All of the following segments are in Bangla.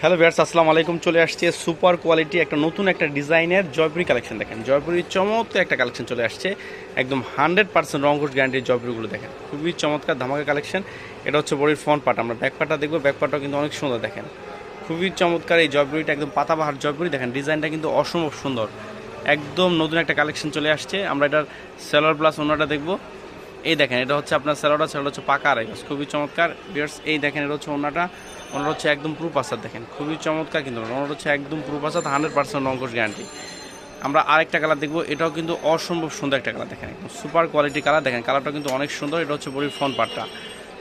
হ্যালো ভিয়ার্স আসসালামু আলাইকুম। চলে আসছে সুপার কোয়ালিটি একটা নতুন একটা ডিজাইনের জয়পুরি কালেকশন দেখেন। জয়পুরি চমৎকার একটা কালেকশন চলে আসছে। একদম হান্ড্রেড পার্সেন্ট রঙ্গোস গ্যারান্টির জয়পুরিগুলো দেখেন। খুবই চমৎকার ধামাকা কালেকশন। এটা হচ্ছে বডির ফ্রন্ট পার্ট। আমরা ব্যাক পার্টটা দেখব। ব্যাক পার্টটাও কিন্তু অনেক সুন্দর দেখেন। খুবই চমৎকার এই জয়পুরিটা, একদম পাতাবাহার জয়পুরি। দেখেন, ডিজাইনটা কিন্তু অসম্ভব সুন্দর। একদম নতুন একটা কালেকশন চলে আসছে। আমরা এটার সেলার প্লাস ওনারটা দেখব। এই দেখেন, এটা হচ্ছে আপনার স্যালোডা স্যালোড হচ্ছে পাকা গজ। খুবই চমৎকার। বিয়ার্স, এই দেখেন, এটা হচ্ছে ওনাটা। ওনার হচ্ছে একদম প্রুফ আসার দেখেন। খুবই চমৎকার কিন্তু ওনার হচ্ছে একদম প্রুফ আসার হান্ড্রেড পার্সেন্ট অঙ্কশ গ্যারান্টি আমরা আরেকটা কালার দেখব। এটাও কিন্তু অসম্ভব সুন্দর একটা কালার দেখেন। একদম সুপার কোয়ালিটি কালার দেখেন। কালারটা কিন্তু অনেক সুন্দর। এটা হচ্ছে বড়ির ফ্রন্ট পার্টটা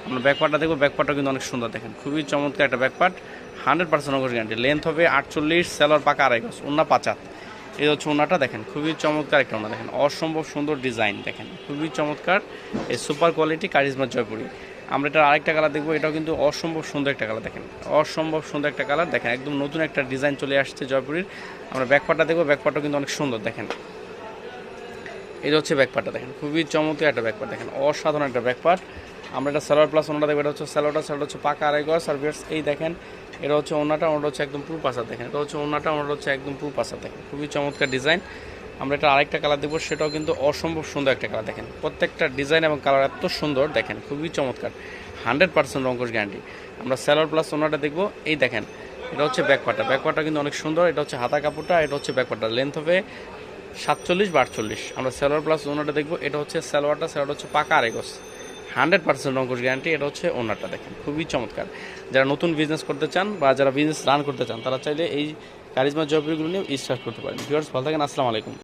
আমরা ব্যাক পার্টটা দেখব। ব্যাক পার্টটা কিন্তু অনেক সুন্দর, দেখেন। খুবই চমৎকার একটা back part hundred percent Ankush guarantee length হবে আটচল্লিশ স্যালোর পাকা আড়াই গজ ওনা পাচাত এই হচ্ছে ওনাটা, দেখেন, খুবই চমৎকার একটা ওনা, দেখেন, অসম্ভব সুন্দর ডিজাইন, দেখেন, খুবই চমৎকার, এই সুপার কোয়ালিটি কারিজমা জয়পুরি। আমরা এটার আরেকটা কালার দেখব, এটাও কিন্তু অসম্ভব সুন্দর একটা কালার, দেখেন, অসম্ভব সুন্দর একটা কালার, দেখেন, একদম নতুন একটা ডিজাইন চলে আসছে জয়পুরির। আমরা ব্যাকপার্টটা দেখব ব্যাকপার্টটাও কিন্তু অনেক সুন্দর, দেখেন। এটা হচ্ছে ব্যাকপার্টটা দেখেন, খুবই চমৎকার একটা ব্যাকপার্ট দেখেন, অসাধারণ একটা ব্যাকপার্ট আমরা এটা স্যালোয়ার প্লাস ওনাটা দেখব, এটা হচ্ছে স্যালোয়ারটা স্যালোয়ার হচ্ছে পাকা আড়াই গজ। এই দেখেন, এটা হচ্ছে ওনাটা ওনাটা হচ্ছে একদম প্রুফ আসার দেখেন। এটা হচ্ছে ওনাটা ওনাটা হচ্ছে একদম প্রুফ আসার দেখেন। খুবই চমৎকার ডিজাইন আমরা এটা আরেকটা কালার দেখব, সেটাও কিন্তু অসম্ভব সুন্দর একটা কালার দেখেন। প্রত্যেকটা ডিজাইন এবং কালার এত সুন্দর দেখেন, খুবই চমৎকার। হান্ড্রেড পার্সেন্ট রঙ্কশ গ্যারান্টি আমরা স্যালোয়ার প্লাস ওনাটা দেখব, এই দেখেন, এটা হচ্ছে ব্যাকপার্টটা ব্যাকপার্টটা কিন্তু অনেক সুন্দর, এটা হচ্ছে হাতা কাপড়টা, এটা হচ্ছে ব্যাকপার্টটা লেন্থ হবে সাতচল্লিশ বা আটচল্লিশ। আমরা সালোয়ার প্লাস ওনারটা দেখব, এটা হচ্ছে সালোয়ারটা সালোয়ার হচ্ছে পাকা আরেগস হান্ড্রেড পার্সেন্ট অঙ্কুশ গ্যারান্টি, এটা হচ্ছে ওনারটা দেখেন, খুবই চমৎকার। যারা নতুন বিজনেস করতে চান বা যারা বিজনেস রান করতে চান, তারা চাইলে এই কারিজমা জবগুলো নিয়ে স্টার্ট করতে পারেন। ভিউয়ার্স ভালো থাকেন, আসসালামু আলাইকুম।